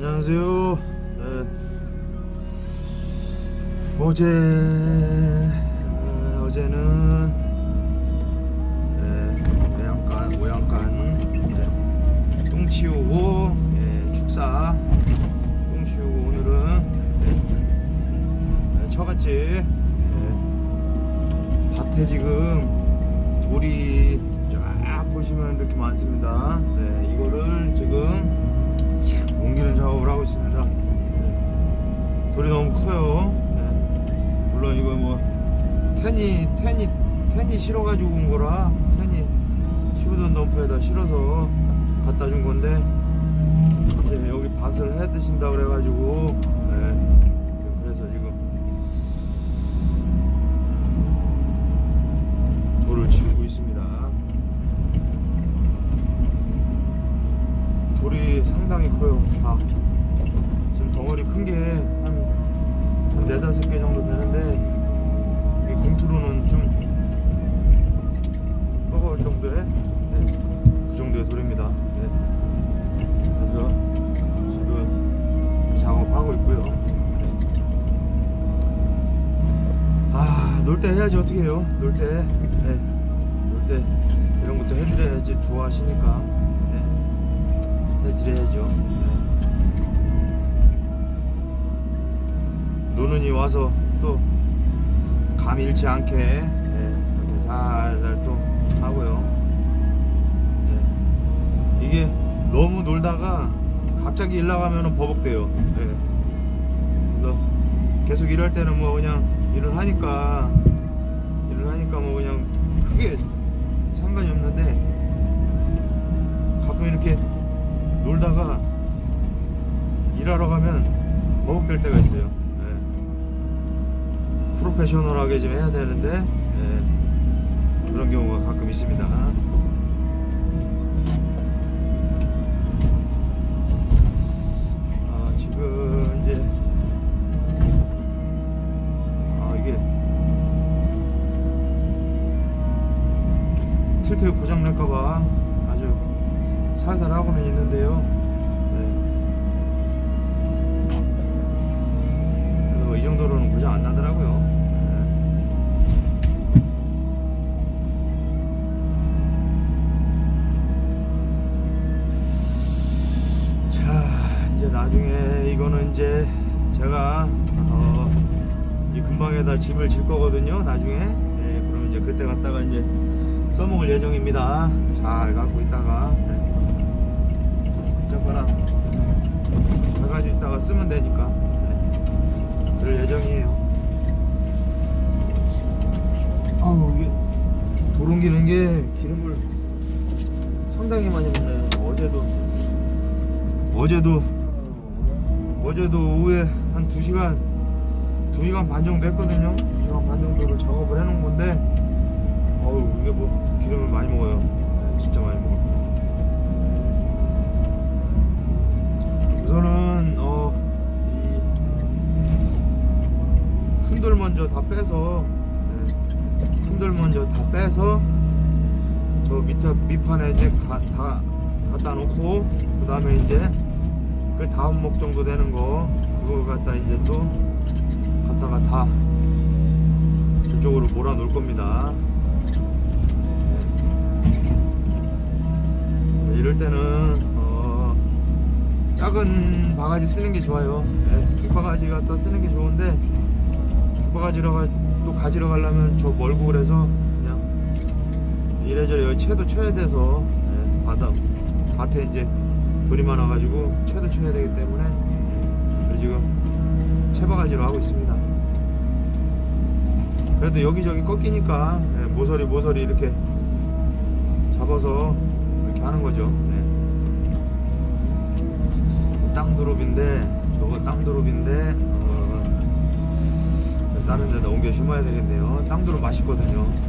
안녕하세요. 네. 어제 어, 어제는 네, 외양간 모양간 네, 똥 치우고 예, 축사 똥 치우고 오늘은 네, 네, 처갓집 네, 밭에 지금 돌이 쫙 보시면 이렇게 많습니다. 네, 이거를 지금 옮기는 작업을 하고 있습니다. 네. 돌이 너무 커요. 네. 물론 이거 뭐 텐이 텐이 텐이 실어가지고 온 거라 텐이 시우던 덤프에다 실어서 갖다 준 건데 이제 여기 밭을 해 드신다 그래가지고 돌입니다. 네. 그래서 지금 작업하고 있고요. 아, 놀 때 해야지 어떻게 해요? 놀 때, 네. 놀 때 이런 것도 해드려야지 좋아하시니까. 네. 해드려야죠. 네. 노는 이 와서 또 감 잃지 않게 네, 이렇게 살살 또 하고요. 네. 이게 너무 놀다가 갑자기 일 나가면은 버벅대요. 네. 그래서 계속 일할 때는 뭐 그냥 일을 하니까 일을 하니까 뭐 그냥 크게 상관이 없는데 가끔 이렇게 놀다가 일하러 가면 버벅될 때가 있어요. 예. 프로페셔널하게 좀 해야 되는데 예. 그런 경우가 가끔 있습니다. Til트 고장 날까봐 아주 살살 하고는 있는데요. 네. 이 정도로는 고장 안 나더라고요. 네. 자, 이제 나중에 이거는 이제 제가 어, 이 근방에다 집을 질 거거든요. 나중에. 네, 그럼 이제 그때 갔다가 이제 써먹을 예정입니다. 잘 갖고 있다가 네. 어쨌거나 잘 가지고 있다가 쓰면 되니까 네. 그럴 예정이에요. 아우 이게 돌 옮기는 게 기름을 상당히 많이 먹네요. 어제도 어제도 어제도 오후에 한 2시간 2시간 반 정도 했거든요. 2시간 반 정도를 작업을 해놓은 건데 어우 이게 뭐 기름을 많이 먹어요. 네, 진짜 많이 먹어요. 우선은 어, 큰돌 먼저 다 빼서 큰돌 먼저 다 빼서 저 밑에 밑판에 이제 가, 다 갖다 놓고 그 다음에 이제 그 다음 목 정도 되는 거 그거 갖다 이제 또 갖다가 다 저쪽으로 몰아 놓을 겁니다. 이럴 때는 어, 작은 바가지 쓰는 게 좋아요. 네, 죽바가지 갖다 쓰는 게 좋은데 죽바가지로 가, 또 가지러 가려면 저 멀고 그래서 그냥 이래저래 채도 쳐야 돼서 네, 바다 밭에 이제 돌이 많아가지고 채도 쳐야 되기 때문에 네, 지금 채바가지로 하고 있습니다. 그래도 여기저기 꺾이니까 네, 모서리 모서리 이렇게 잡아서 이렇게 하는 거죠. 네. 땅두릅인데 저거 땅두릅인데 어, 다른 데다 옮겨 심어야 되겠네요. 땅두릅 맛있거든요. 네.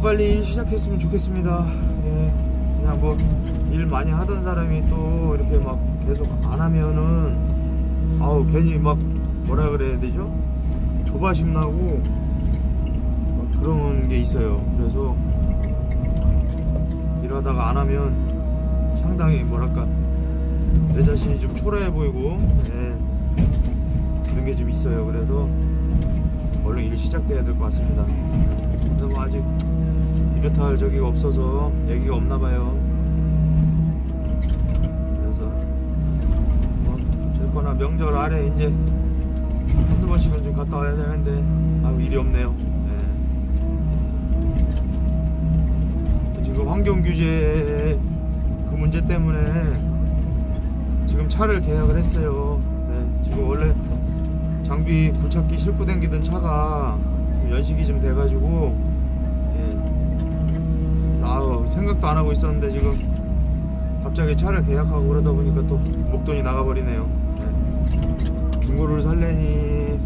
빨리 일 시작했으면 좋겠습니다. 예, 그냥 뭐 일 많이 하던 사람이 또 이렇게 막 계속 안 하면은 아우 괜히 막 뭐라 그래야 되죠? 조바심 나고 막 그런 게 있어요. 그래서 일하다가 안 하면 상당히 뭐랄까 내 자신이 좀 초라해 보이고 예, 그런 게 좀 있어요. 그래서 얼른 일 시작돼야 될 것 같습니다. 그래서 뭐 아직 이렇다 할 저기가 없어서 얘기가 없나 봐요. 그래서 뭐 저거나 명절 아래 이제 한두 번씩은 좀 갔다 와야 되는데 아우 일이 없네요. 예. 지금 환경 규제 그 문제 때문에 지금 차를 계약을 했어요. 네, 지금 원래 장비 굴착기 싣고 다니던 차가 연식이 좀 돼가지고 예. 아우 생각도 안 하고 있었는데 지금 갑자기 차를 계약하고 그러다 보니까 또 목돈이 나가버리네요. 예. 중고를 살려니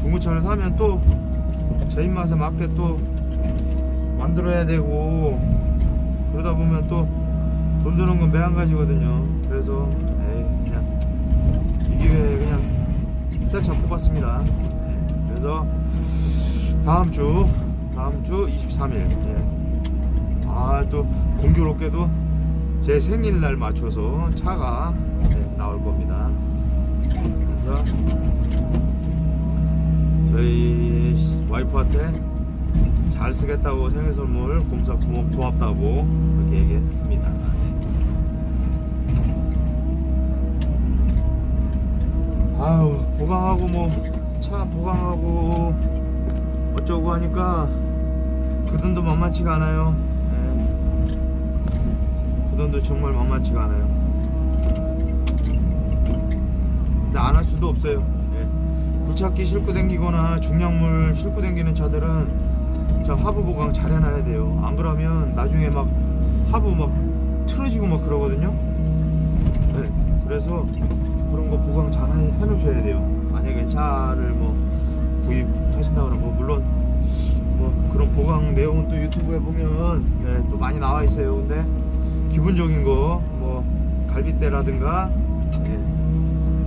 중고차를 사면 또 제 입맛에 맞게 또 만들어야 되고 그러다 보면 또 돈 드는 건 매한가지거든요. 그래서 에이 그냥 이 기회에 그냥 새차 뽑았습니다. 예, 그래서 다음 주 다음 주 23일 예. 아또 공교롭게도 제 생일날 맞춰서 차가 예, 나올 겁니다. 그래서 저희 와이프한테 잘 쓰겠다고 생일 선물 공사 고맙, 고맙다고 그렇게 얘기했습니다. 예. 아우 보강하고 뭐 차 보강하고 어쩌고 하니까 그 돈도 만만치가 않아요. 예. 그 돈도 정말 만만치가 않아요. 할 수도 없어요. 예. 굴착기 싣고 댕기거나 중량물 싣고 댕기는 차들은 저 하부 보강 잘 해놔야 돼요. 안 그러면 나중에 막 하부 막 틀어지고 막 그러거든요. 네, 그래서 그런 거 보강 잘 해- 해놓으셔야 돼요. 만약에 차를 뭐 구입하신다거나 뭐 물론 뭐 그런 보강 내용은 또 유튜브에 보면 네, 또 많이 나와 있어요. 근데 기본적인 거 뭐 갈빗대라든가 예,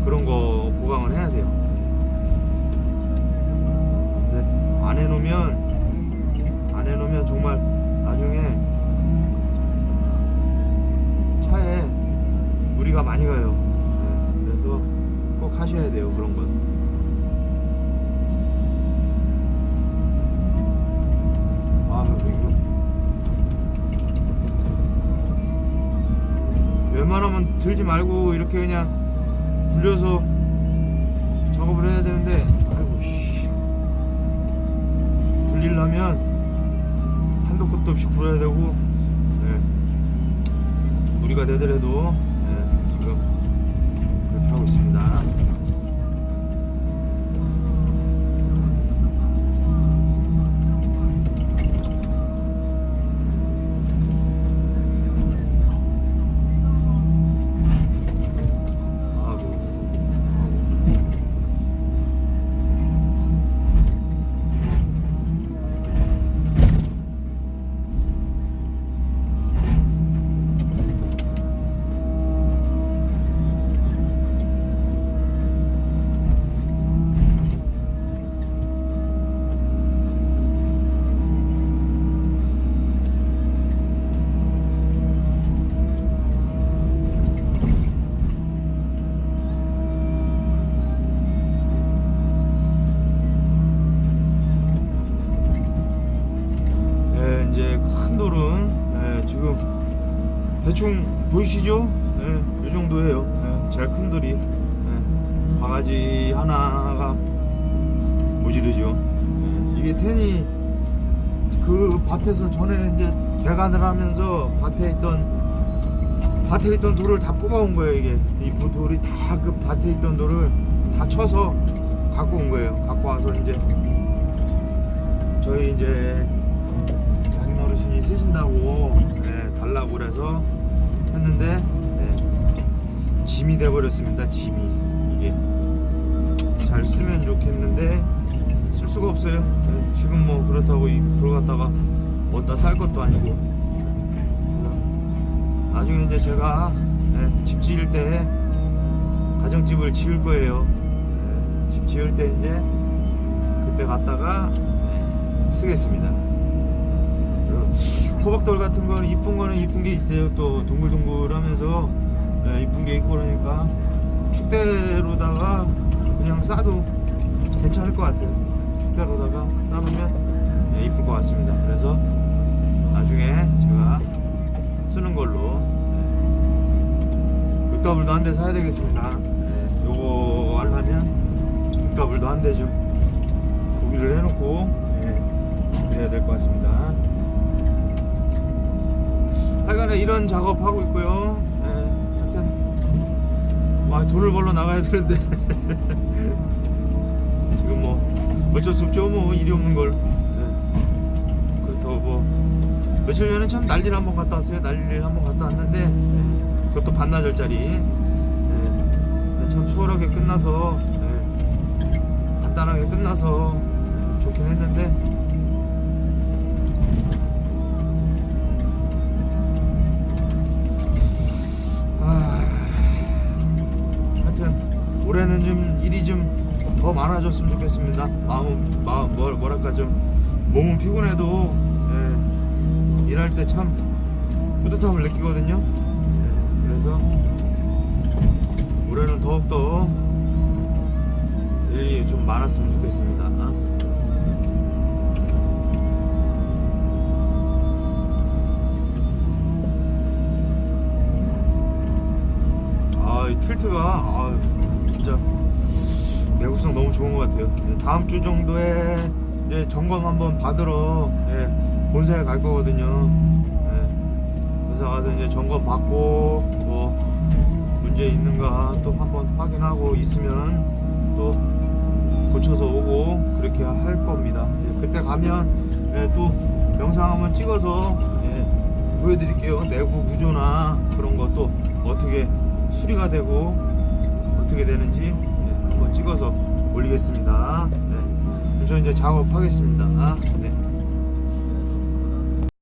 그런 거 보강을 해야 돼요. 안 해놓으면 안 해놓으면 정말 나중에 차에 무리가 많이 가요. 네, 그래서 꼭 하셔야 돼요 그런 건. 아 이거 웬만하면 들지 말고 이렇게 그냥 굴려서 작업을 해야 되는데 아이고 씨 굴리려면 한도 끝도 없이 굴어야 되고 네. 무리가 되더라도 네, 지금 그렇게 하고 있습니다. 대충 보이시죠? 네, 이 정도예요. 네, 제일 큰 돌이 네, 바가지 하나가 모지르죠. 네, 이게 텐이 그 밭에서 전에 이제 개간을 하면서 밭에 있던 밭에 있던 돌을 다 뽑아온 거예요. 이게 이 돌이 다 그 밭에 있던 돌을 다 쳐서 갖고 온 거예요. 갖고 와서 이제 저희 이제 장인 어르신이 쓰신다고 네, 달라고 그래서 했는데 네, 짐이 돼버렸습니다 짐이. 이게. 잘 쓰면 좋겠는데 쓸 수가 없어요. 네, 지금 뭐 그렇다고 이 갖다가 어디다 쌀 것도 아니고. 나중에 이제 제가 네, 집 지을 때 가정집을 지을 거예요. 네, 집 지을 때 이제 그때 갔다가 네, 쓰겠습니다. 호박돌 같은 거는 이쁜 거는 이쁜 게 있어요. 또 동글동글하면서 네, 이쁜 게 있고 그러니까 축대로다가 그냥 싸도 괜찮을 것 같아요. 축대로다가 싸놓으면 네, 이쁠 것 같습니다. 그래서 나중에 제가 쓰는 걸로 네, 육더블도 한 대 사야 되겠습니다. 네, 요거 하려면 육더블도 한 대 좀 구비를 해놓고 네, 그래야 될 것 같습니다. 하여간에 이런 작업 하고 있고요. 네, 하여튼 와 돈을 벌러 나가야 되는데 지금 뭐 어쩔 수 없죠. 뭐 일이 없는 걸. 네. 그렇다고 뭐 며칠 전에 참 난리를 한번 갔다 왔어요. 난리를 한번 갔다 왔는데 네, 그것도 반나절짜리. 네, 네, 참 수월하게 끝나서 네, 간단하게 끝나서 네, 좋긴 했는데 올해는 좀 일이 좀 더 많아졌으면 좋겠습니다. 마음, 마음 뭐, 뭐랄까 좀 몸은 피곤해도 예, 일할 때 참 뿌듯함을 느끼거든요. 예, 그래서 올해는 더욱더 일이 좀 많았으면 좋겠습니다. 아, 이 틸트가 아, 진짜 내구성 너무 좋은 것 같아요. 네, 다음 주 정도에 이제 점검 한번 받으러 예, 본사에 갈 거거든요. 예, 본사 가서 이제 점검 받고 뭐 문제 있는가 또 한번 확인하고 있으면 또 고쳐서 오고 그렇게 할 겁니다. 예, 그때 가면 예, 또 영상 한번 찍어서 예, 보여드릴게요. 내구 구조나 그런 것도 어떻게 수리가 되고 어떻게 되는지 예, 한번 찍어서 올리겠습니다. 네. 저 이제 작업하겠습니다. 네.